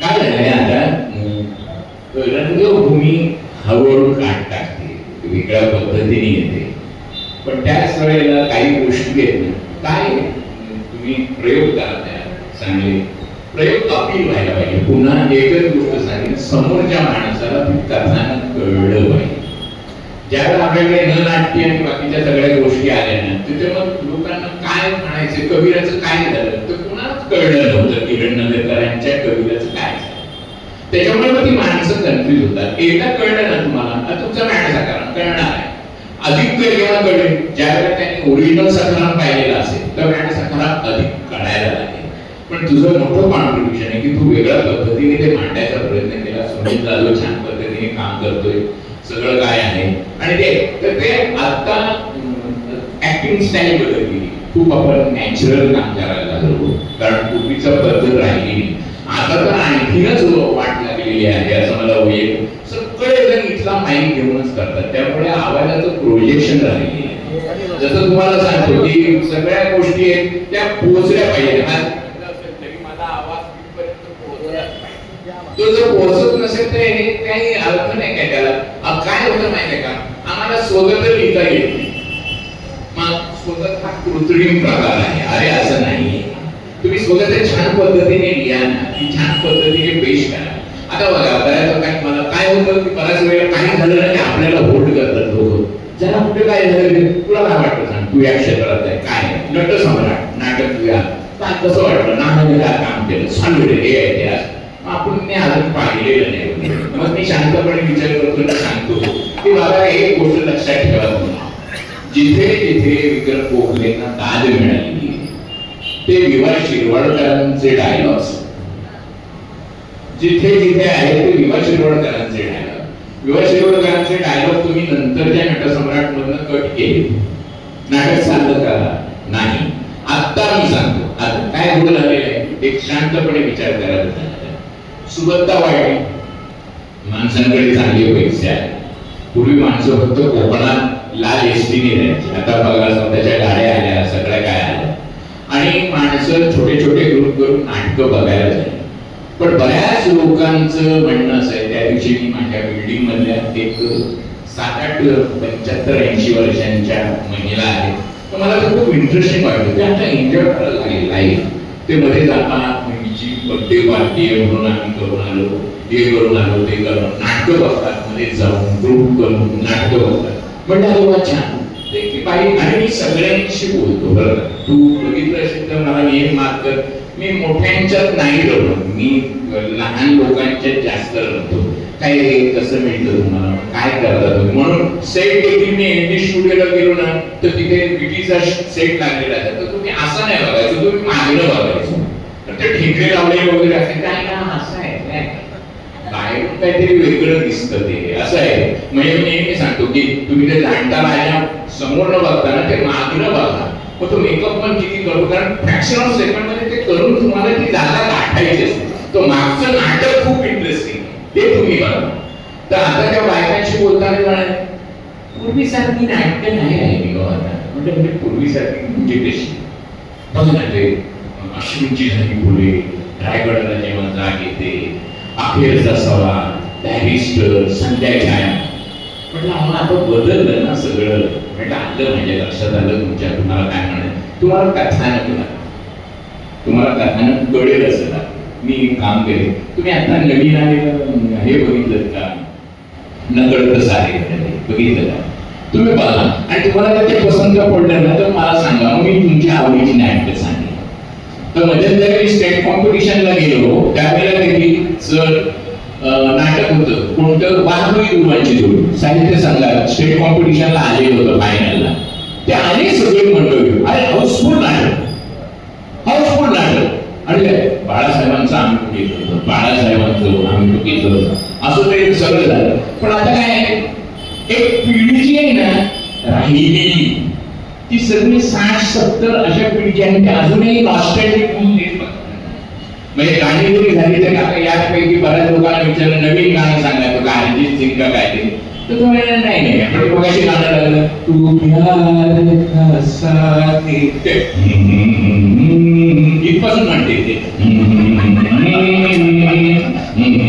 काय झालंय आता? रंग रंगभूमी हळूहळू काट टाकते. वेगळ्या पद्धतीने येते. पण त्याच वेळेला काही गोष्टी आहेत ना काय तुम्ही प्रयोग करा चांगले. प्रयोग अपील व्हायला पाहिजे. पुन्हा एकच गोष्ट सांगेन. समोरच्या माणसाला ती कथानं कळलं पाहिजे. ज्यावेळेला आपल्याकडे न नाट्य आणि बाकीच्या सगळ्या गोष्टी आल्या ना तिथे मग लोकांना काय म्हणायचं? कबीराचं काय झालं? तर कुणाच कळलं नव्हतं किरण नगरकरांच्या काय? त्याच्यामुळे मग ती माणसं कन्फ्युज होतात. एकदा कळलं ना तुम्हाला तुमचा मॅड सकाराम कळणार आहे. अधिक तर जेव्हा कळेल. ज्यावेळेला त्यांनी ओरिजिनल सकाराम पाहिलेला असेल तर मॅड सकाराम अधिक कळायला लागेल. पण तुझं मोठं कॉन्ट्रीब्युशन आहे की तू वेगळ्या पद्धतीने ते मांडायचा प्रयत्न केला. सुनील जाधव छान पद्धतीने काम करतोय. सगळं काय आहे? आणि ते तर ते आता ऍक्टिंग स्टाईल बदलली. खूप आपण नॅचरल काम करायला करतो कारण पूर्वीचा पद्धत राहिली आता तर आणखीनच वाट लागलेली आहे असं मला होईल. सगळेजण इथला माईक घेऊनच करतात. त्यामुळे आवाजाचं प्रोजेक्शन राहिलेली आहे जसं तुम्हाला सांगतो की सगळ्या गोष्टी आहेत त्या पोहोचल्या पाहिजे तो जर पोहोचत नसेल तर हे काही अर्थ नाही काय त्याला. काय होतं माहितीये का? आम्हाला स्वतंत्र लिहिता येत नाही. मग स्वतः हा कृत्रिम प्रकार आहे. अरे असं नाही तुम्ही स्वतःच्या छान पद्धतीने लिहा. ना ती छान पद्धतीने पेश करा. आता बघा बऱ्याच लोकांनी मला काय होतं की बऱ्याच वेळेला काही झालं ना की आपल्याला होल्ड करतात लोक. ज्याला कुठे काय झालं तुला काय वाटतं सांग? तू या क्षेत्रात आहे. काय आहे? नट सम्राट नाटक तुया काय कसं वाटलं? नानाने काय काम केलं? सांगितलं हे आहे ते आपण मी अजून पाहिलेलं नाही. मग मी शांतपणे विचार करतो सांगतो की बाबा एक गोष्ट लक्षात ठेवा तुम्हाला जिथे जिथे विक्रम कोहलेंना दाद मिळाली ते विवा शिरवाडकरांचे डायलॉग्स जिथे जिथे आहे ते विवा शिरवाडकरांचे डायलॉग विवा शिरवाडकरांचे डायलॉग तुम्ही नंतरच्या नटसम्राट मधनं कट केले. नाटक सांगत का नाही. आत्ता मी सांगतो. आता काय होऊ झालेलं आहे एक शांतपणे विचार करायला सुबत्ता वाईट माणसांकडे चांगले पैसे आहे पूर्वी माणसं फक्त कोकणात लाल एसटीने जायची आता बघा स्वतःच्या गाड्या आल्या सगळ्या काय आल्या आणि माणसं छोटे छोटे ग्रुप करून नाटकं बघायला जाईल. पण बऱ्याच लोकांचं म्हणणं असं आहे त्या दिवशी मी माझ्या बिल्डिंग मधल्या एक सात आठ पंच्याहत्तर ऐंशी वर्षांच्या महिला आहेत. तर मला ते खूप इंटरेस्टिंग वाटतं ते आता एन्जॉय करायला लागेल. लाईफ ते मध्ये जातात मुलीची बर्थडे पार्टी आहे म्हणून आम्ही करून आलो. हे करून आलो ते करून. नाटकं बघतात मध्ये जाऊन ग्रुप करून नाटकं बघतात. म्हणजे अरे वा छान. ते की बाई आणि मी सगळ्यांशी बोलतो. बरं तू बघितलं असेल तर मला एक मार्क कर. मी मोठ्यांच्यात नाही रमत मी लहान लोकांच्यात जास्त रमतो काय हे कसं मिळतं तुम्हाला? काय करता तुम्ही? म्हणून सेट देखील मी एनडी स्टुडिओला गेलो ना तर तिथे विटीचा सेट लागलेला आहे. तर तुम्ही असं नाही बघायचं. तुम्ही मागणं बघायचं. तर ते ठेके लावलेले वगैरे असे काय? ना असं आहे काय बाहेरून काहीतरी वेगळं दिसतं ते. असं आहे. म्हणजे मी नेहमी सांगतो की तुम्ही ते जाणता राजा समोर न बघताना ते मागणं बघा. मग तो मेकअप पण किती करू? कारण फ्रॅक्शन ऑफ सेकंडमध्ये ते करून तुम्हाला ती जागा गाठायची असते. तो मागचं नाटक खूप इंटरेस्टिंग ते तुम्ही बघा तर आता त्या बायकांशी बोलताना म्हणाले पूर्वीसारखी नाटकं नाही राहिली हो आता. म्हणजे म्हणजे पूर्वीसारखी म्हणजे कशी? बघ ना ते अश्विनची झाली फुले रायगडाला जेव्हा जाग येते अखेरचा सवा बॅरिस्टर संध्याकाळ. म्हटलं आम्हाला आता बदललं ना सगळं. म्हटलं आलं म्हणजे लक्षात आलं तुमच्या तुम्हाला काय म्हणायचं? तुम्हाला कथानक लागतं तुम्हाला कथानक कळेल असं मी काम केले तुम्ही आता नवीन आलेलं हे बघितलं का? नकळत सारे बघितलं का? तुम्ही बघा. आणि तुम्हाला त्याचे पसंत पडलं ना तर मला सांगा. मग मी तुमच्या आवडीची नाटकं सांगेन. तर मध्यंतरी स्टेट कॉम्पिटिशनला गेलो. त्यावेळेला देखील सर नाटक होतं. कोणतं? वाघोई गुरुवांची जोडी. साहित्य संघात स्टेट कॉम्पिटिशनला आले होतं फायनलला ते आले सगळे मंडळी. अरे हाऊसफुल नाटक. हाऊसफुल नाटक. आणि काय बाळासाहेबांचं आम्ही घेत होतं. बाळासाहेबांचं आम्ही घेत होतं. असं ते सगळं झालं. पण आता काय एक पिढी जी आहे ना राहिलेली ती सगळी साठ सत्तर अशा पिढीची आणि ते अजूनही नॉस्टॅल्जिक म्हणून म्हणजे गाणी झाली तर आता यापैकी बऱ्याच लोकांना विचारलं नवीन गाणं सांगायचं का अरिजित सिंग का काय ते? तर तो म्हणाला, नाही नाही आपण गाणं लागलं. तू प्यार का ते इथपासून म्हणते ते.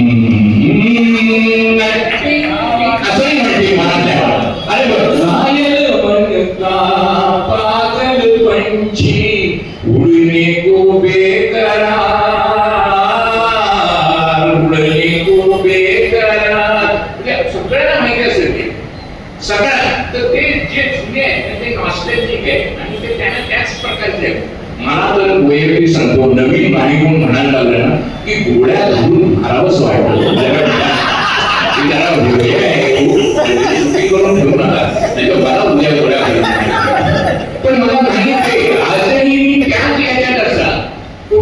तर ते जे जुने आहेत ते नॉस्टॅल्जिक आहे आणि ते त्यांना त्याच प्रकारचे मला तर गोयवी सांगतो नवीन पाणी कोण म्हणायला लागलं ना की गोळ्या घालून मारावंच वाटतं. त्याला करून ठेवू नका. नाही मला उद्या गोळ्या घालून पण मला माहिती आजही मी त्याच याच्यात असा. तो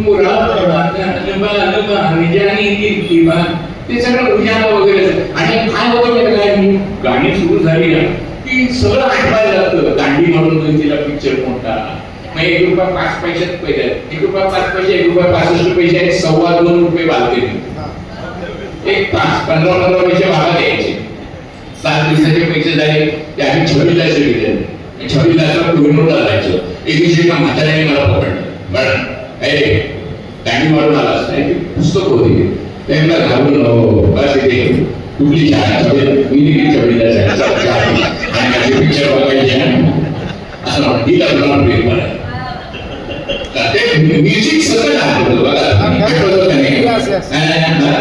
ते सगळं उजाला वगैरे आणि काय होतं गाणी सुरू झाली ना. की सगळं आठवायला लागतं. दांडी म्हणून तिला पिक्चर कोणता? मग एक रुपया पाच पैशात पैसे एक रुपया पाच पैसे एक रुपया पासष्ट पैसे आहेत सव्वा दोन रुपये वाढते एक पाच पंधरा पंधरा पैसे भागा द्यायचे. सात दिवसाचे पैसे झाले ते आम्ही छबीला दिले. छबीला कोहिनूर जायचो एक दिवशी एका म्हाताऱ्याने मला पकडलं. मॅडम अरे दांडी मारून आलास नाही पुस्तक होते. त्यांना घालून हो, हो, हो, बस इथे. कुठली शाळा? छबी मी देखील छबीला जायचं आणि माझे पिक्चर बघायचे असं म्हणून ही लग्नाला ब्रेक मारायला ते म्युझिक सगळं आठवतं बघा आठवतं का नाही? Yes, yes. नाही, नाही,